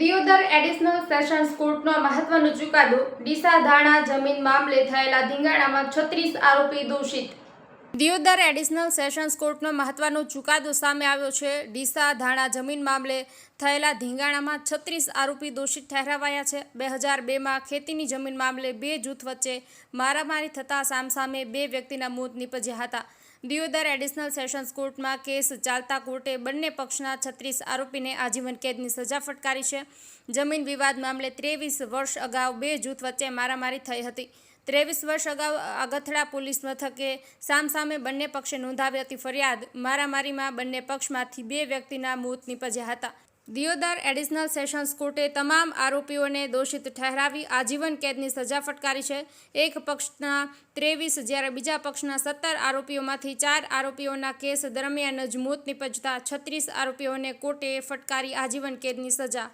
Deodar additional sessions કોર્ટનો મહત્વનો ચુકાદો ડીસા ધાણા જમીન મામલે થયેલા ધીંગાણામાં છત્રીસ આરોપી દોષિત. દિયોદર એડિશનલ સેશન્સ કોર્ટનો મહત્વનો ચુકાદો સામે આવ્યો છે. ડીસા ધાણા જમીન મામલે થયેલા ધીંગાણામાં છત્રીસ આરોપી દોષિત ઠહેરાવાયા છે. બે હજાર બેમાં ખેતીની જમીન મામલે બે જૂથ વચ્ચે મારામારી થતાં સામસામે બે વ્યક્તિના મોત નીપજ્યા હતા. દિયોદર એડિશનલ સેશન્સ કોર્ટમાં કેસ ચાલતા કોર્ટે બંને પક્ષના છત્રીસ આરોપીને આજીવન કેદની સજા ફટકારી છે. જમીન વિવાદ મામલે ત્રેવીસ વર્ષ અગાઉ બે જૂથ વચ્ચે મારામારી થઈ હતી. ત્રેવીસ વર્ષ અગાઉ અગથડા પોલીસ મથકે સામસામે બંને પક્ષે નોંધાવી હતી ફરિયાદ. મારામારીમાં બંને પક્ષમાંથી બે વ્યક્તિના મોત નીપજ્યા હતા. દિયોદર એડિશનલ સેશન્સ કોર્ટે તમામ આરોપીઓને દોષિત ઠહેરાવી આજીવન કેદની સજા ફટકારી છે. એક પક્ષના ત્રેવીસ જ્યારે બીજા પક્ષના સત્તર આરોપીઓમાંથી ચાર આરોપીઓના કેસ દરમિયાન જ મોત નીપજતા છત્રીસ આરોપીઓને કોર્ટે ફટકારી આજીવન કેદની સજા.